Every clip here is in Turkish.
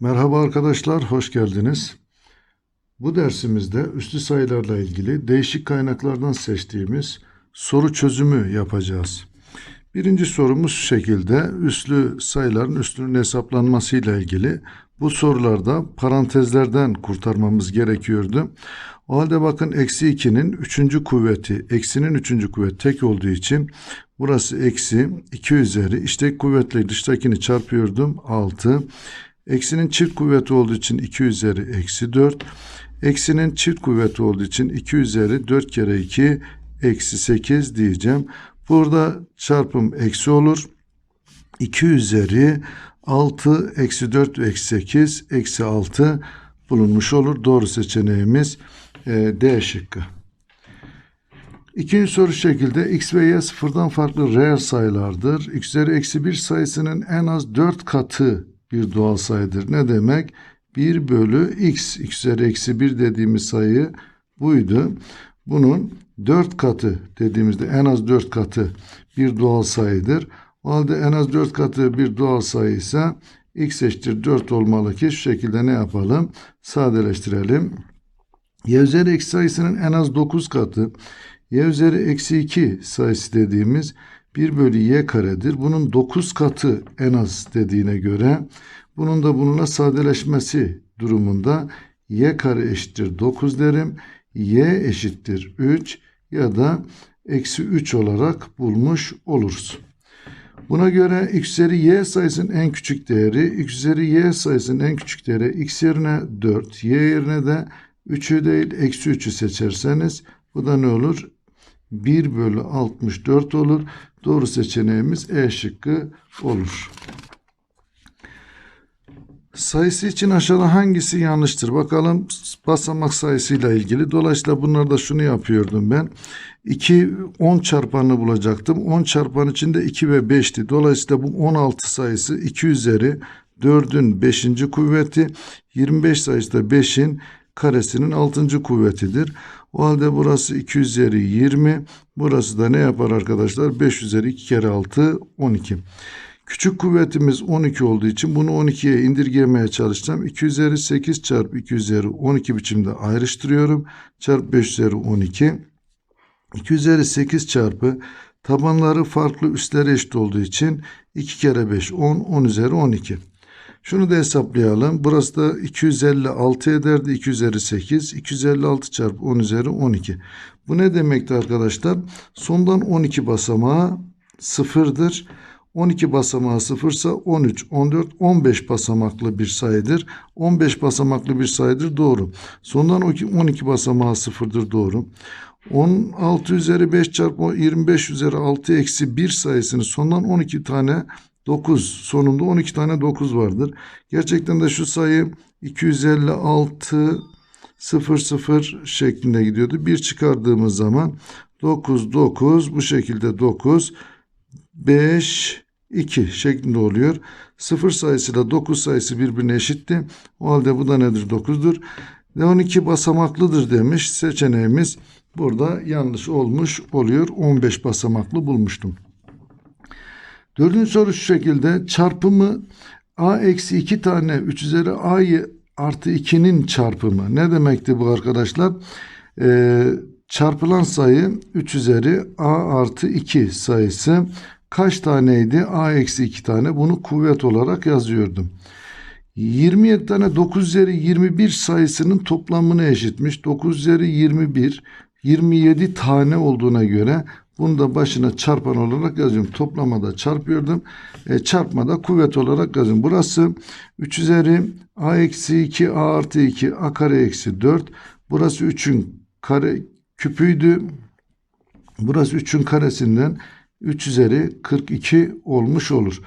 Merhaba arkadaşlar, hoş geldiniz. Bu dersimizde üslü sayılarla ilgili değişik kaynaklardan seçtiğimiz soru çözümü yapacağız. Birinci sorumuz şu şekilde, üslü sayıların üslünün hesaplanmasıyla ilgili. Bu sorularda parantezlerden kurtarmamız gerekiyordu. O halde bakın eksi 2'nin üçüncü kuvveti, eksinin üçüncü kuvveti tek olduğu için burası eksi 2 üzeri, işte kuvvetle dıştakini çarpıyordum 6. Eksinin çift kuvveti olduğu için 2 üzeri eksi 4. Eksinin çift kuvveti olduğu için 2 üzeri 4 kere 2 eksi 8 diyeceğim. Burada çarpım eksi olur. 2 üzeri 6 eksi 4 eksi 8 eksi 6 bulunmuş olur. Doğru seçeneğimiz e, D şıkkı. İkinci soru şekilde x ve y sıfırdan farklı reel sayılardır. x üzeri eksi 1 sayısının en az 4 katı bir doğal sayıdır. Ne demek? 1 bölü x, x üzeri eksi 1 dediğimiz sayı buydu. Bunun 4 katı dediğimizde en az 4 katı bir doğal sayıdır. O halde en az 4 katı bir doğal sayı ise x eşittir 4 olmalı ki şu şekilde ne yapalım? Sadeleştirelim. y üzeri eksi sayısının en az 9 katı y üzeri eksi 2 sayısı dediğimiz 1 bölü y karedir. Bunun 9 katı en az dediğine göre bunun da bununla sadeleşmesi durumunda y kare eşittir 9 derim. y eşittir 3 ya da eksi 3 olarak bulmuş oluruz. Buna göre x üzeri y sayısının en küçük değeri, x üzeri y sayısının en küçük değeri x yerine 4, y yerine de 3'ü değil eksi 3'ü seçerseniz bu da ne olur? 1 bölü 64 olur. Doğru seçeneğimiz E şıkkı olur. Sayısı için aşağıda hangisi yanlıştır? Bakalım basamak sayısıyla ilgili. Dolayısıyla bunlarda şunu yapıyordum ben. 2 10 çarpanını bulacaktım. 10 çarpan içinde 2 ve 5'ti. Dolayısıyla bu 16 sayısı 2 üzeri 4'ün 5. kuvveti 25 sayısı da 5'in karesinin 6. kuvvetidir. O halde burası 2 üzeri 20. Burası da ne yapar arkadaşlar? 5 üzeri 2 kere 6 12. Küçük kuvvetimiz 12 olduğu için bunu 12'ye indirgemeye çalışacağım. 2 üzeri 8 çarpı 2 üzeri 12 biçimde ayrıştırıyorum. Çarpı 5 üzeri 12. 2 üzeri 8 çarpı tabanları farklı üstleri eşit olduğu için 2 kere 5 10 10 üzeri 12. Şunu da hesaplayalım. Burası da 256 ederdi. 2 üzeri 8. 256 çarpı 10 üzeri 12. Bu ne demekti arkadaşlar? Sondan 12 basamağı sıfırdır. 12 basamağı sıfırsa 13, 14, 15 basamaklı bir sayıdır. 15 basamaklı bir sayıdır doğru. Sondan 12 basamağı sıfırdır doğru. 16 üzeri 5 çarpı 25 üzeri 6 eksi 1 sayısını sondan 12 tane 9 sonunda 12 tane 9 vardır. Gerçekten de şu sayı 256 00 şeklinde gidiyordu. Bir çıkardığımız zaman 9 9 bu şekilde 9 5 2 şeklinde oluyor. 0 sayısıyla 9 sayısı birbirine eşitti. O halde bu da nedir? 9'dur. Ve 12 basamaklıdır demiş. Seçeneğimiz burada yanlış olmuş oluyor. 15 basamaklı bulmuştum. Dördüncü soru şu şekilde. Çarpımı a eksi 2 tane 3 üzeri a'yı artı 2'nin çarpımı. Ne demekti bu arkadaşlar? Ee, çarpılan sayı 3 üzeri a artı 2 sayısı kaç taneydi? a eksi 2 tane. Bunu kuvvet olarak yazıyordum. 27 tane 9 üzeri 21 sayısının toplamını eşitmiş. 9 üzeri 21 27 tane olduğuna göre bunu da başına çarpan olarak yazıyorum. Toplamada çarpıyordum. E, çarpmada kuvvet olarak yazıyorum. Burası 3 üzeri a eksi 2 a artı 2 a kare eksi 4. Burası 3'ün kare küpüydü. Burası 3'ün karesinden 3 üzeri 42 olmuş olur.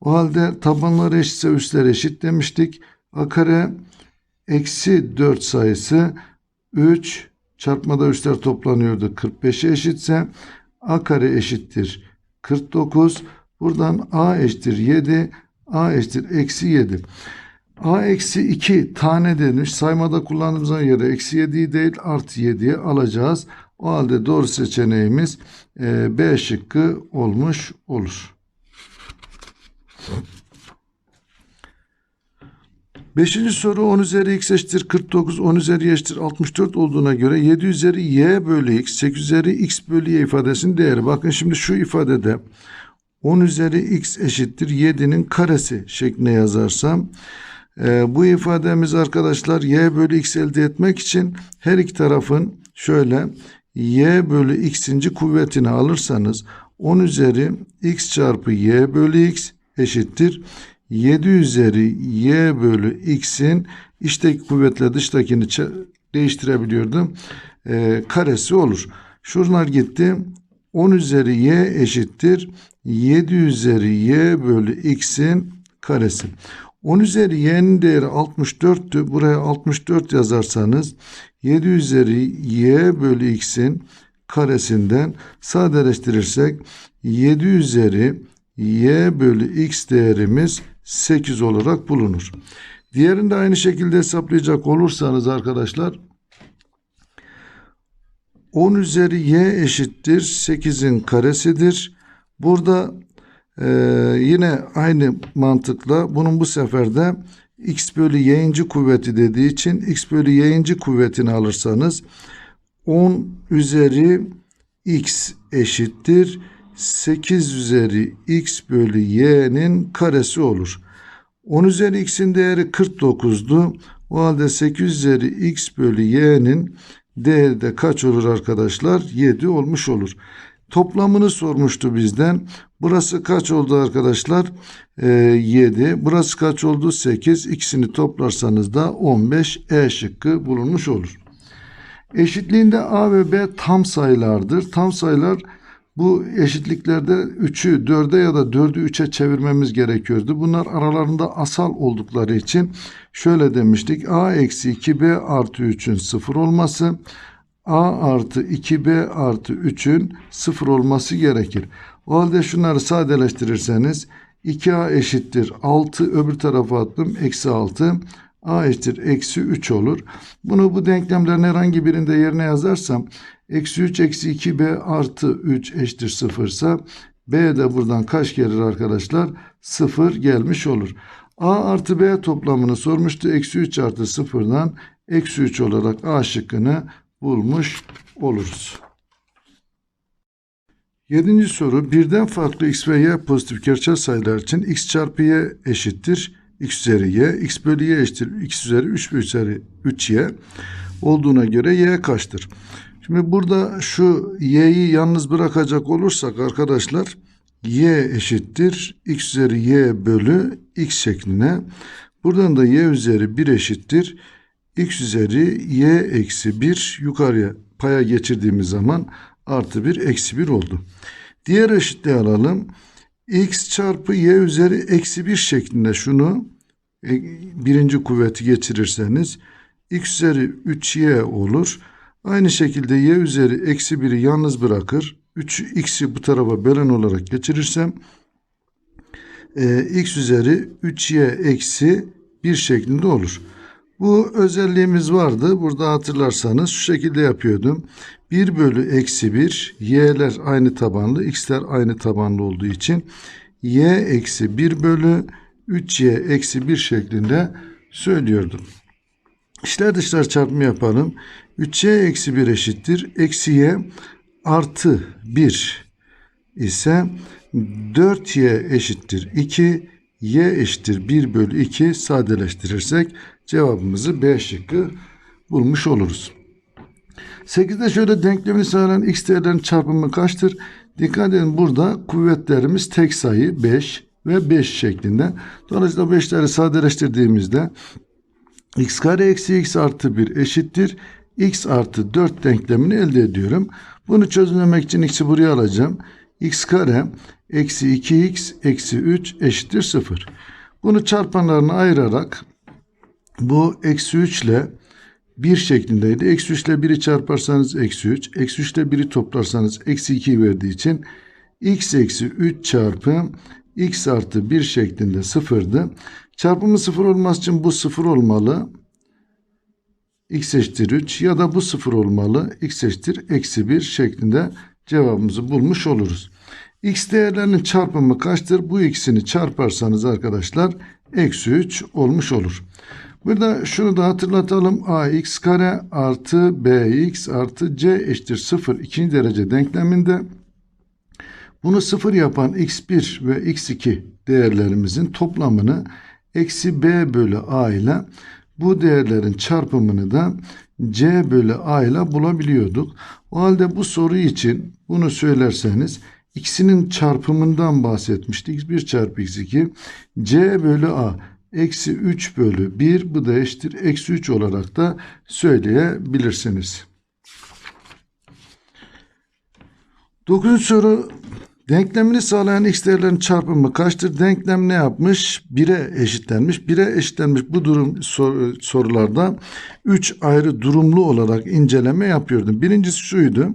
O halde tabanlar eşitse üstler eşit demiştik. A kare eksi 4 sayısı 3 çarpmada üstler toplanıyordu. 45'e eşitse a kare eşittir 49. Buradan a eşittir 7. a eşittir eksi 7. a eksi 2 tane denmiş. Saymada kullandığımıza göre eksi 7'yi değil artı 7'yi alacağız. O halde doğru seçeneğimiz e, B şıkkı olmuş olur. Beşinci soru 10 üzeri x eşittir 49, 10 üzeri y eşittir 64 olduğuna göre 7 üzeri y bölü x, 8 üzeri x bölü y ifadesinin değeri. Bakın şimdi şu ifadede 10 üzeri x eşittir 7'nin karesi şeklinde yazarsam e, bu ifademiz arkadaşlar y bölü x elde etmek için her iki tarafın şöyle y bölü x'inci kuvvetini alırsanız 10 üzeri x çarpı y bölü x eşittir 7 üzeri y bölü x'in içteki kuvvetle dıştakini değiştirebiliyordum. E, karesi olur. Şunlar gitti. 10 üzeri y eşittir 7 üzeri y bölü x'in karesi. 10 üzeri y'nin değeri 64'tü. Buraya 64 yazarsanız 7 üzeri y bölü x'in karesinden sadeleştirirsek 7 üzeri y bölü x değerimiz 8 olarak bulunur. Diğerini de aynı şekilde hesaplayacak olursanız arkadaşlar 10 üzeri y eşittir 8'in karesidir. Burada e, yine aynı mantıkla bunun bu sefer de x bölü y'inci kuvveti dediği için x bölü y'inci kuvvetini alırsanız 10 üzeri x eşittir 8 üzeri x bölü y'nin karesi olur. 10 üzeri x'in değeri 49'du. O halde 8 üzeri x bölü y'nin değeri de kaç olur arkadaşlar? 7 olmuş olur. Toplamını sormuştu bizden. Burası kaç oldu arkadaşlar? Ee, 7. Burası kaç oldu? 8. İkisini toplarsanız da 15 E şıkkı bulunmuş olur. Eşitliğinde A ve B tam sayılardır. Tam sayılar bu eşitliklerde 3'ü 4'e ya da 4'ü 3'e çevirmemiz gerekiyordu. Bunlar aralarında asal oldukları için şöyle demiştik. A eksi 2B artı 3'ün 0 olması A artı 2B artı 3'ün 0 olması gerekir. O halde şunları sadeleştirirseniz 2A eşittir 6 öbür tarafa attım eksi 6 A eşittir eksi 3 olur. Bunu bu denklemlerin herhangi birinde yerine yazarsam eksi 3 eksi 2B artı 3 eşittir 0 ise B de buradan kaç gelir arkadaşlar? 0 gelmiş olur. A artı B toplamını sormuştu. Eksi 3 artı 0'dan eksi 3 olarak A şıkkını bulmuş oluruz. Yedinci soru birden farklı x ve y pozitif gerçel sayılar için x çarpı y eşittir x üzeri y, x bölü y eşittir x üzeri 3 bölü üzeri 3y olduğuna göre y kaçtır? Şimdi burada şu y'yi yalnız bırakacak olursak arkadaşlar y eşittir x üzeri y bölü x şekline. Buradan da y üzeri 1 eşittir x üzeri y eksi 1 yukarıya paya geçirdiğimiz zaman artı 1 eksi 1 oldu. Diğer eşitliği alalım. x çarpı y üzeri eksi 1 şeklinde şunu e, birinci kuvveti geçirirseniz x üzeri 3y olur. Aynı şekilde y üzeri eksi 1'i yalnız bırakır. 3x'i bu tarafa bölen olarak geçirirsem e, x üzeri 3y eksi 1 şeklinde olur. Bu özelliğimiz vardı. Burada hatırlarsanız şu şekilde yapıyordum. 1 bölü eksi 1 y'ler aynı tabanlı x'ler aynı tabanlı olduğu için y eksi 1 bölü 3y eksi 1 şeklinde söylüyordum. İşler dışlar çarpımı yapalım. 3y eksi 1 eşittir. Eksi y artı 1 ise 4y eşittir 2 y eşittir 1 bölü 2 sadeleştirirsek cevabımızı B şıkkı bulmuş oluruz. 8'de şöyle denklemini sağlayan x değerlerin çarpımı kaçtır? Dikkat edin burada kuvvetlerimiz tek sayı 5 ve 5 şeklinde. Dolayısıyla 5'leri sadeleştirdiğimizde x kare eksi x artı 1 eşittir. X artı 4 denklemini elde ediyorum. Bunu çözümlemek için x'i buraya alacağım. x kare eksi 2x eksi 3 eşittir 0. Bunu çarpanlarına ayırarak bu eksi 3 ile 1 şeklindeydi. Eksi 3 ile 1'i çarparsanız eksi 3. Eksi 3 ile 1'i toplarsanız eksi 2 verdiği için x eksi 3 çarpı x artı 1 şeklinde sıfırdı. Çarpımı sıfır olması için bu sıfır olmalı. X eşittir 3 ya da bu sıfır olmalı. x eşittir eksi 1 şeklinde cevabımızı bulmuş oluruz. x değerlerinin çarpımı kaçtır? Bu ikisini çarparsanız arkadaşlar eksi 3 olmuş olur. Burada şunu da hatırlatalım. ax kare artı bx artı c eşittir 0 ikinci derece denkleminde bunu sıfır yapan x1 ve x2 değerlerimizin toplamını eksi b bölü a ile bu değerlerin çarpımını da c bölü a ile bulabiliyorduk. O halde bu soru için bunu söylerseniz ikisinin çarpımından bahsetmiştik. x1 çarpı x2 c bölü a eksi 3 bölü 1 bu da eşittir eksi 3 olarak da söyleyebilirsiniz. Dokuzuncu soru denklemini sağlayan x değerlerin çarpımı kaçtır? Denklem ne yapmış? 1'e eşitlenmiş. 1'e eşitlenmiş bu durum sor- sorularda 3 ayrı durumlu olarak inceleme yapıyordum. Birincisi şuydu.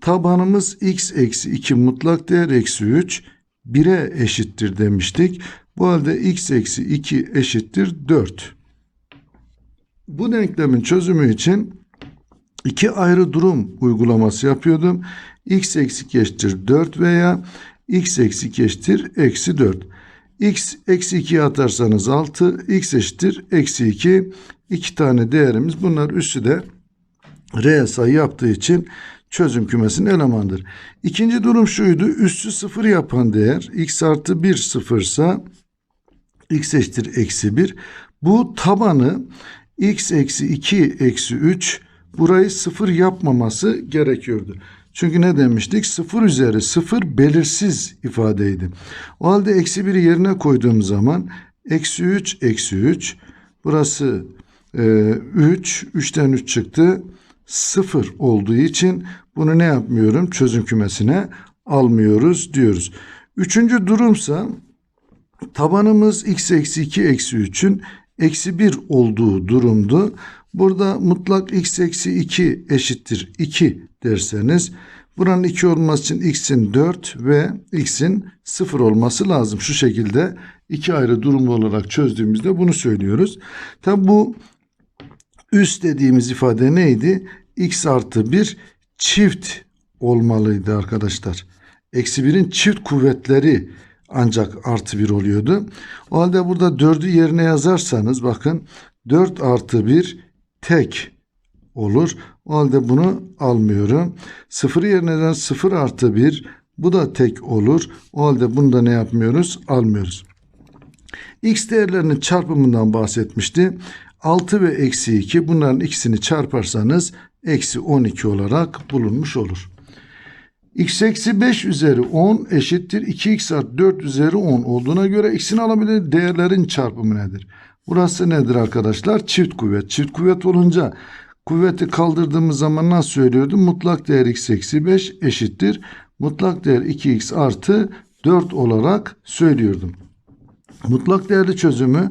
Tabanımız x eksi 2 mutlak değer eksi 3 1'e eşittir demiştik. Bu halde x eksi 2 eşittir 4. Bu denklemin çözümü için iki ayrı durum uygulaması yapıyordum. X eksi 2 eşittir 4 veya x eksi 2 eşittir eksi 4. x eksi 2'ye atarsanız 6, x eşittir eksi 2. İki tane değerimiz bunlar üssü de reel sayı yaptığı için çözüm kümesinin elemanıdır. İkinci durum şuydu. Üssü 0 yapan değer x artı 1 sıfırsa x eşittir eksi 1. Bu tabanı x eksi 2 eksi 3 burayı 0 yapmaması gerekiyordu. Çünkü ne demiştik? 0 üzeri 0 belirsiz ifadeydi. O halde eksi 1'i yerine koyduğum zaman eksi 3 eksi 3 burası e, 3 3'ten 3 çıktı 0 olduğu için bunu ne yapmıyorum? Çözüm kümesine almıyoruz diyoruz. Üçüncü durumsa tabanımız x eksi 2 eksi 3'ün eksi 1 olduğu durumdu. Burada mutlak x eksi 2 eşittir 2 derseniz buranın 2 olması için x'in 4 ve x'in 0 olması lazım. Şu şekilde iki ayrı durumlu olarak çözdüğümüzde bunu söylüyoruz. Tabi bu üst dediğimiz ifade neydi? x artı 1 çift olmalıydı arkadaşlar. Eksi 1'in çift kuvvetleri ancak artı 1 oluyordu. O halde burada 4'ü yerine yazarsanız bakın 4 artı 1 tek olur. O halde bunu almıyorum. 0 yerine 0 artı 1 bu da tek olur. O halde bunu da ne yapmıyoruz? Almıyoruz. X değerlerinin çarpımından bahsetmişti. 6 ve eksi 2 bunların ikisini çarparsanız eksi 12 olarak bulunmuş olur. x eksi 5 üzeri 10 eşittir 2x artı 4 üzeri 10 olduğuna göre x'in alabildiği değerlerin çarpımı nedir? Burası nedir arkadaşlar? Çift kuvvet. Çift kuvvet olunca kuvveti kaldırdığımız zaman nasıl söylüyordum? Mutlak değer x eksi 5 eşittir. Mutlak değer 2x artı 4 olarak söylüyordum. Mutlak değerli çözümü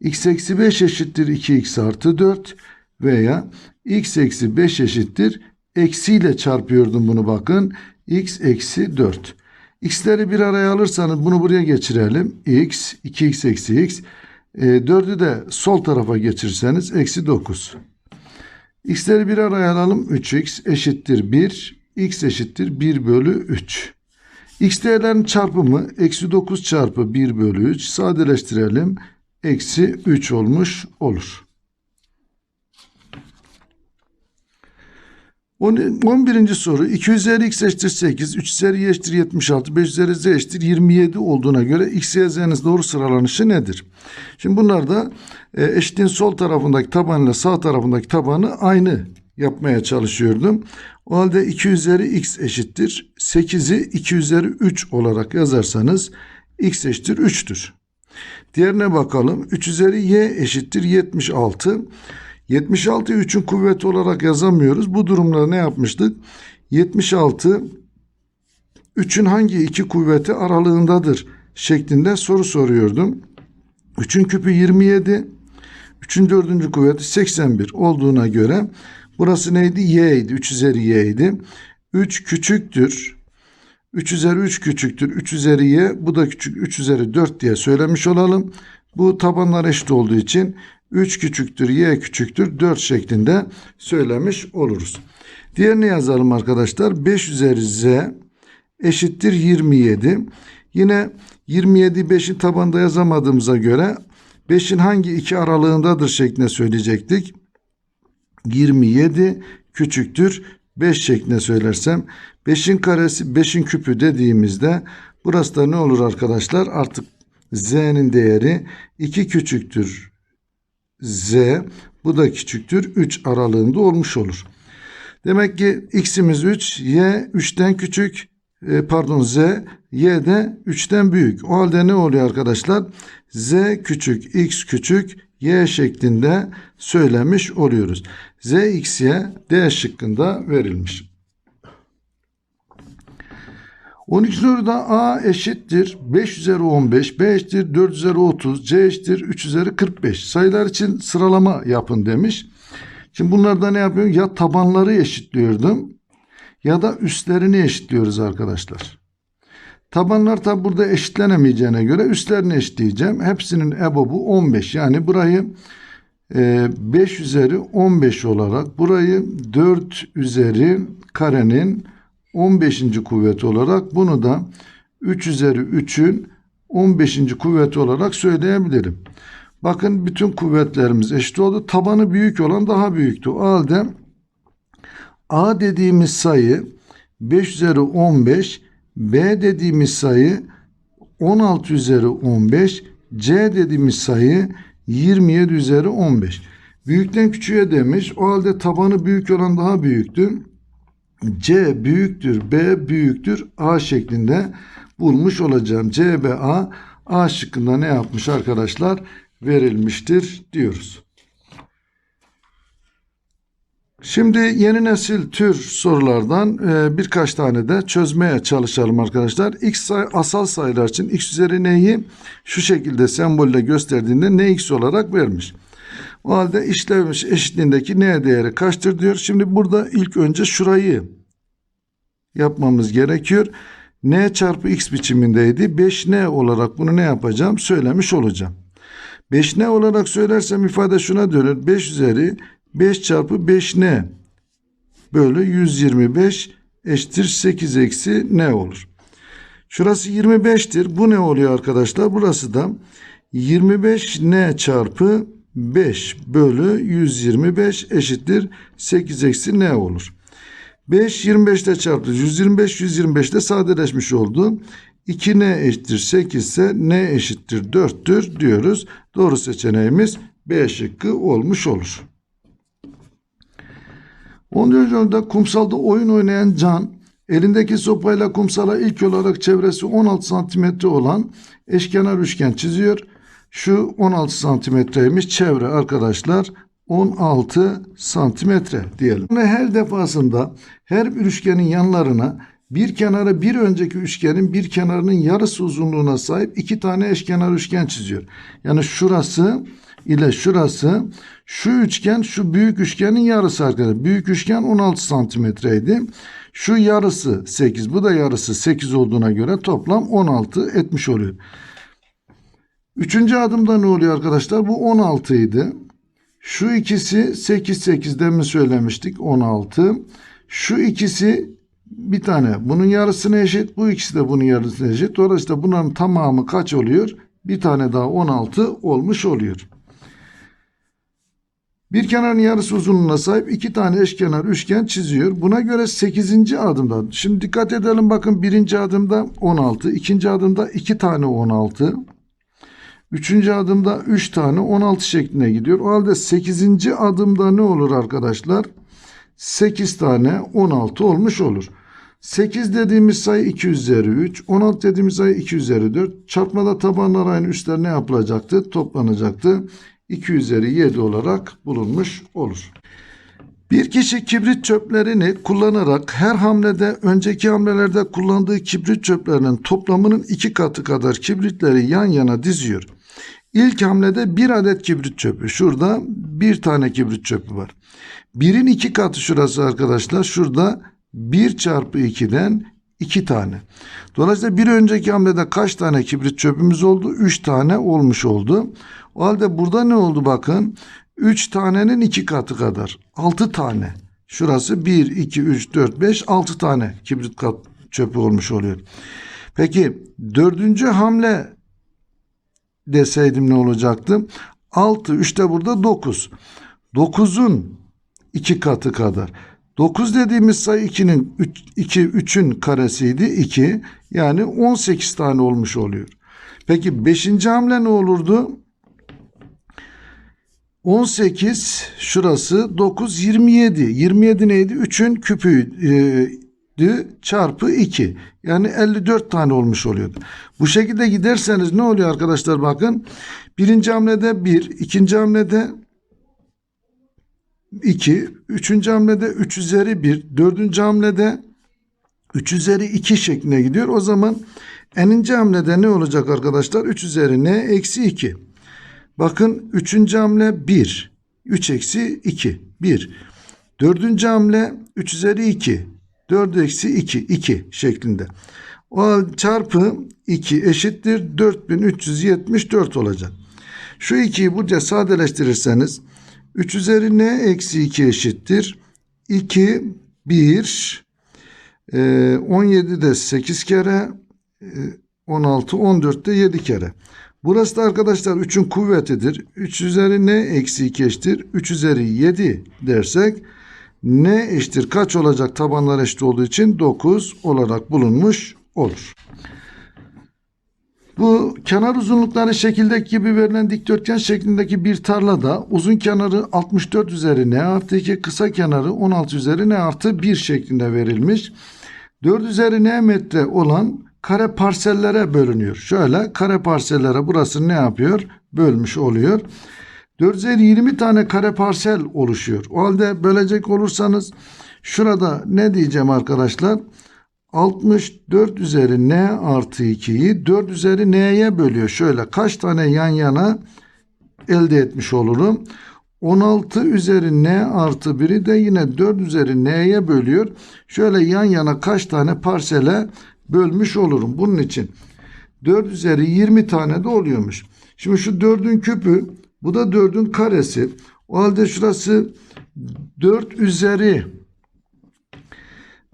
x eksi 5 eşittir 2x artı 4 veya x eksi 5 eşittir eksiyle çarpıyordum bunu bakın. x eksi 4. x'leri bir araya alırsanız bunu buraya geçirelim. x 2x eksi x. E, 4'ü de sol tarafa geçirirseniz eksi 9. x'leri bir araya alalım. 3x eşittir 1. x eşittir 1 bölü 3. x değerlerinin çarpımı eksi 9 çarpı 1 bölü 3 sadeleştirelim. Eksi 3 olmuş olur. 11. soru 2 üzeri x eşittir 8, 3 üzeri y eşittir 76, 5 üzeri z eşittir 27 olduğuna göre x, y, z'nin doğru sıralanışı nedir? Şimdi bunlar da e, eşitliğin sol tarafındaki tabanla sağ tarafındaki tabanı aynı yapmaya çalışıyordum. O halde 2 üzeri x eşittir 8'i 2 üzeri 3 olarak yazarsanız x eşittir 3'tür. Diğerine bakalım. 3 üzeri y eşittir 76. 76'yı 3'ün kuvveti olarak yazamıyoruz. Bu durumda ne yapmıştık? 76 3'ün hangi iki kuvveti aralığındadır şeklinde soru soruyordum. 3'ün küpü 27. 3'ün dördüncü kuvveti 81 olduğuna göre burası neydi? Y idi. 3 üzeri y idi. 3 küçüktür. 3 üzeri 3 küçüktür. 3 üzeri y. Bu da küçük. 3 üzeri 4 diye söylemiş olalım. Bu tabanlar eşit olduğu için 3 küçüktür, y küçüktür, 4 şeklinde söylemiş oluruz. Diğerini yazalım arkadaşlar. 5 üzeri z eşittir 27. Yine 27 5'i tabanda yazamadığımıza göre 5'in hangi iki aralığındadır şeklinde söyleyecektik. 27 küçüktür 5 şeklinde söylersem 5'in karesi 5'in küpü dediğimizde burası da ne olur arkadaşlar? Artık z'nin değeri 2 küçüktür z bu da küçüktür 3 aralığında olmuş olur. Demek ki x'imiz 3, y 3'ten küçük, e, pardon z, y de 3'ten büyük. O halde ne oluyor arkadaşlar? z küçük, x küçük, y şeklinde söylemiş oluyoruz. z, x, y D şıkkında verilmiş. 12 soruda a eşittir 5 üzeri 15, b eşittir 4 üzeri 30, c eşittir 3 üzeri 45. Sayılar için sıralama yapın demiş. Şimdi bunlarda ne yapıyorum? Ya tabanları eşitliyordum ya da üstlerini eşitliyoruz arkadaşlar. Tabanlar tabi burada eşitlenemeyeceğine göre üstlerini eşitleyeceğim. Hepsinin ebobu 15. Yani burayı e, 5 üzeri 15 olarak burayı 4 üzeri karenin 15. kuvveti olarak bunu da 3 üzeri 3'ün 15. kuvveti olarak söyleyebilirim. Bakın bütün kuvvetlerimiz eşit oldu. Tabanı büyük olan daha büyüktü. O halde A dediğimiz sayı 5 üzeri 15, B dediğimiz sayı 16 üzeri 15, C dediğimiz sayı 27 üzeri 15. Büyükten küçüğe demiş. O halde tabanı büyük olan daha büyüktü. C büyüktür, B büyüktür, A şeklinde bulmuş olacağım. C ve A, A şıkkında ne yapmış arkadaşlar? Verilmiştir diyoruz. Şimdi yeni nesil tür sorulardan e, birkaç tane de çözmeye çalışalım arkadaşlar. X asal sayılar için x üzeri n'yi şu şekilde sembolle gösterdiğinde nx olarak vermiş. O halde işlemiş eşitliğindeki n değeri kaçtır diyor. Şimdi burada ilk önce şurayı yapmamız gerekiyor. n çarpı x biçimindeydi. 5n olarak bunu ne yapacağım? Söylemiş olacağım. 5n olarak söylersem ifade şuna dönür. 5 üzeri 5 çarpı 5n bölü 125 eşittir 8 eksi n olur. Şurası 25'tir. Bu ne oluyor arkadaşlar? Burası da 25n çarpı 5 bölü 125 eşittir 8 eksi n olur. 5 25 ile çarptı. 125 125 ile sadeleşmiş oldu. 2n eşittir 8 ise n eşittir 4'tür diyoruz. Doğru seçeneğimiz B şıkkı olmuş olur. 14. soruda kumsalda oyun oynayan Can elindeki sopayla kumsala ilk olarak çevresi 16 santimetre olan eşkenar üçgen çiziyor. Şu 16 santimetreymiş çevre arkadaşlar 16 santimetre diyelim. Her defasında her üçgenin yanlarına bir kenarı bir önceki üçgenin bir kenarının yarısı uzunluğuna sahip iki tane eşkenar üçgen çiziyor. Yani şurası ile şurası şu üçgen şu büyük üçgenin yarısı arkadaşlar. Büyük üçgen 16 santimetreydi. Şu yarısı 8 bu da yarısı 8 olduğuna göre toplam 16 etmiş oluyor. Üçüncü adımda ne oluyor arkadaşlar? Bu 16 idi. Şu ikisi 8 8 demin söylemiştik 16. Şu ikisi bir tane bunun yarısına eşit. Bu ikisi de bunun yarısına eşit. Dolayısıyla bunların tamamı kaç oluyor? Bir tane daha 16 olmuş oluyor. Bir kenarın yarısı uzunluğuna sahip iki tane eşkenar üçgen çiziyor. Buna göre 8. adımda. Şimdi dikkat edelim bakın birinci adımda 16. ikinci adımda 2 tane 16. Üçüncü adımda 3 tane 16 şeklinde gidiyor. O halde 8. adımda ne olur arkadaşlar? 8 tane 16 olmuş olur. 8 dediğimiz sayı 2 üzeri 3. 16 dediğimiz sayı 2 üzeri 4. Çarpmada tabanlar aynı üstler ne yapılacaktı? Toplanacaktı. 2 üzeri 7 olarak bulunmuş olur. Bir kişi kibrit çöplerini kullanarak her hamlede önceki hamlelerde kullandığı kibrit çöplerinin toplamının iki katı kadar kibritleri yan yana diziyor. İlk hamlede bir adet kibrit çöpü. Şurada bir tane kibrit çöpü var. Birin iki katı şurası arkadaşlar. Şurada 1 çarpı 2'den 2 tane. Dolayısıyla bir önceki hamlede kaç tane kibrit çöpümüz oldu? 3 tane olmuş oldu. O halde burada ne oldu bakın? 3 tanenin 2 katı kadar. 6 tane. Şurası 1, 2, 3, 4, 5, 6 tane kibrit çöpü olmuş oluyor. Peki dördüncü hamle deseydim ne olacaktı? 6, 3 de burada 9. 9'un 2 katı kadar. 9 dediğimiz sayı 2'nin 3, 2, 3'ün karesiydi 2. Yani 18 tane olmuş oluyor. Peki 5. hamle ne olurdu? 18 şurası 9 27. 27 neydi? 3'ün küpüydü çarpı 2. Yani 54 tane olmuş oluyordu. Bu şekilde giderseniz ne oluyor arkadaşlar bakın. Birinci hamlede 1, ikinci hamlede 2, üçüncü hamlede 3 üzeri 1, dördüncü hamlede 3 üzeri 2 şeklinde gidiyor. O zaman eninci hamlede ne olacak arkadaşlar? 3 üzeri n eksi 2. Bakın üçüncü hamle 1. 3 eksi 2. 1. Dördüncü hamle 3 üzeri 2. 4 eksi 2. 2 şeklinde. O halde çarpı 2 eşittir 4374 olacak. Şu 2'yi buraya sadeleştirirseniz 3 üzeri n eksi 2 eşittir. 2, 1, e, 17 de 8 kere, e, 16, 14 de 7 kere. Burası da arkadaşlar 3'ün kuvvetidir. 3 üzeri n eksi 2 eşittir. 3 üzeri 7 dersek n eşittir kaç olacak tabanlar eşit olduğu için 9 olarak bulunmuş olur. Bu kenar uzunlukları şekildeki gibi verilen dikdörtgen şeklindeki bir tarlada uzun kenarı 64 üzeri n artı 2 kısa kenarı 16 üzeri n artı 1 şeklinde verilmiş. 4 üzeri n metre olan kare parsellere bölünüyor. Şöyle kare parsellere burası ne yapıyor? Bölmüş oluyor. 4 üzeri 20 tane kare parsel oluşuyor. O halde bölecek olursanız şurada ne diyeceğim arkadaşlar? 64 üzeri n artı 2'yi 4 üzeri n'ye bölüyor. Şöyle kaç tane yan yana elde etmiş olurum. 16 üzeri n artı 1'i de yine 4 üzeri n'ye bölüyor. Şöyle yan yana kaç tane parsele bölmüş olurum. Bunun için 4 üzeri 20 tane de oluyormuş. Şimdi şu 4'ün küpü bu da 4'ün karesi. O halde şurası 4 üzeri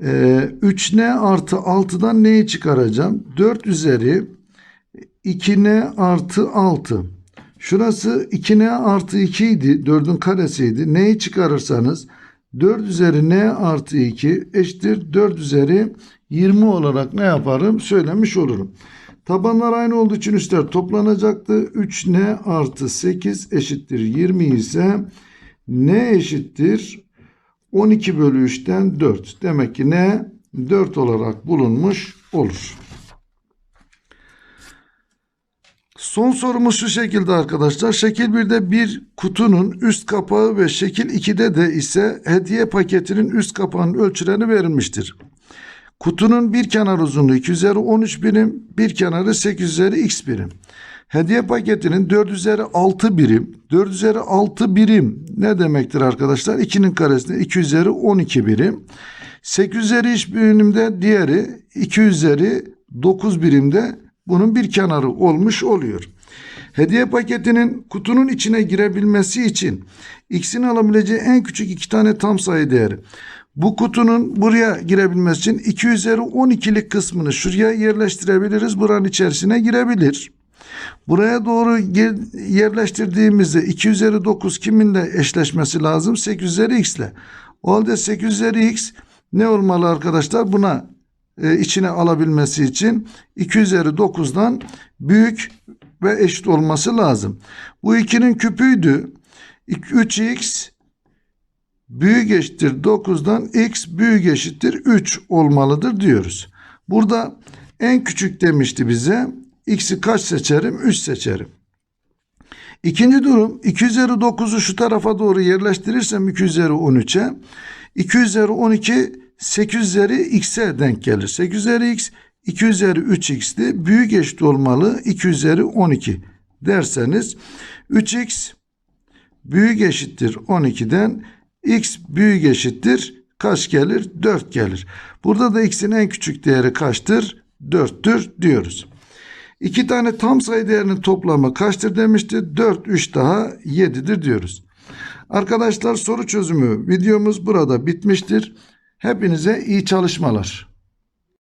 ee, 3n artı 6'dan neyi çıkaracağım? 4 üzeri 2n artı 6. Şurası 2n artı 2 idi. 4'ün karesiydi. Neyi çıkarırsanız 4 üzeri n artı 2 eşittir 4 üzeri 20 olarak ne yaparım? Söylemiş olurum. Tabanlar aynı olduğu için üstler toplanacaktı. 3n artı 8 eşittir 20 ise n eşittir 12 bölü 3'ten 4. Demek ki ne? 4 olarak bulunmuş olur. Son sorumuz şu şekilde arkadaşlar. Şekil 1'de bir kutunun üst kapağı ve şekil 2'de de ise hediye paketinin üst kapağının ölçüleri verilmiştir. Kutunun bir kenar uzunluğu 2 üzeri 13 birim, bir kenarı 8 üzeri x birim. Hediye paketinin 4 üzeri 6 birim. 4 üzeri 6 birim ne demektir arkadaşlar? 2'nin karesinde 2 üzeri 12 birim. 8 üzeri iş birimde diğeri 2 üzeri 9 birimde bunun bir kenarı olmuş oluyor. Hediye paketinin kutunun içine girebilmesi için x'in alabileceği en küçük iki tane tam sayı değeri. Bu kutunun buraya girebilmesi için 2 üzeri 12'lik kısmını şuraya yerleştirebiliriz. Buranın içerisine girebilir. Buraya doğru yerleştirdiğimizde 2 üzeri 9 kiminle eşleşmesi lazım? 8 üzeri x ile. O halde 8 üzeri x ne olmalı arkadaşlar? Buna e, içine alabilmesi için 2 üzeri 9'dan büyük ve eşit olması lazım. Bu 2'nin küpüydü. 3x büyük eşittir 9'dan x büyük eşittir 3 olmalıdır diyoruz. Burada en küçük demişti bize. X'i kaç seçerim? 3 seçerim. İkinci durum 2 üzeri 9'u şu tarafa doğru yerleştirirsem 2 üzeri 13'e 2 üzeri 12 8 üzeri x'e denk gelir. 8 üzeri x 2 üzeri 3x'ti. Büyük eşit olmalı 2 üzeri 12 derseniz 3x büyük eşittir 12'den x büyük eşittir kaç gelir? 4 gelir. Burada da x'in en küçük değeri kaçtır? 4'tür diyoruz. İki tane tam sayı değerinin toplamı kaçtır demişti? 4, 3 daha 7'dir diyoruz. Arkadaşlar soru çözümü videomuz burada bitmiştir. Hepinize iyi çalışmalar.